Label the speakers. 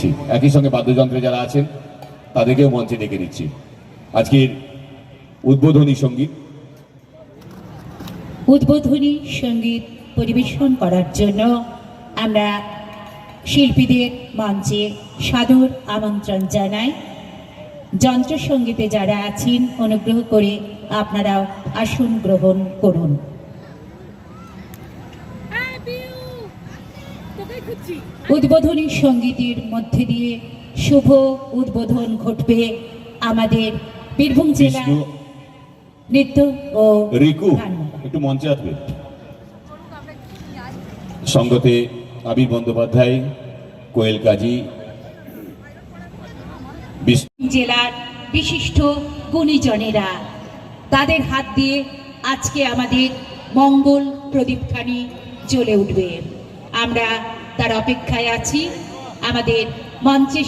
Speaker 1: দিচ্ছি একই সঙ্গে বাদ্যযন্ত্রে যারা আছেন, তাদেরকেও মঞ্চে ডেকে দিচ্ছি আজকের উদ্বোধনী সংগীত।
Speaker 2: উদ্বোধনী সংগীত পরিবেশন করার জন্য আমরা শিল্পীদের মঞ্চে সাদর আমন্ত্রণ জানাই। যন্ত্রসঙ্গীতে যারা আছেন, অনুগ্রহ করে আপনারাও আসন গ্রহণ করুন। উদ্বোধনী সঙ্গীতের মধ্যে দিয়ে শুভ উদ্বোধন ঘটবে আমাদের বীরভূম জেলা নৃত্য ও
Speaker 1: রিকু। একটু মঞ্চে আসবে। সঙ্গতে আবির বন্দ্যোপাধ্যায় কোয়েল কাজী
Speaker 2: জেলার বিশিষ্ট গুণীজনেরা তাদের হাত দিয়ে আজকে আমাদের মঙ্গল প্রদীপখানি জ্বলে উঠবে। আমরা তার অপেক্ষায় আছি। আমাদের মঞ্চে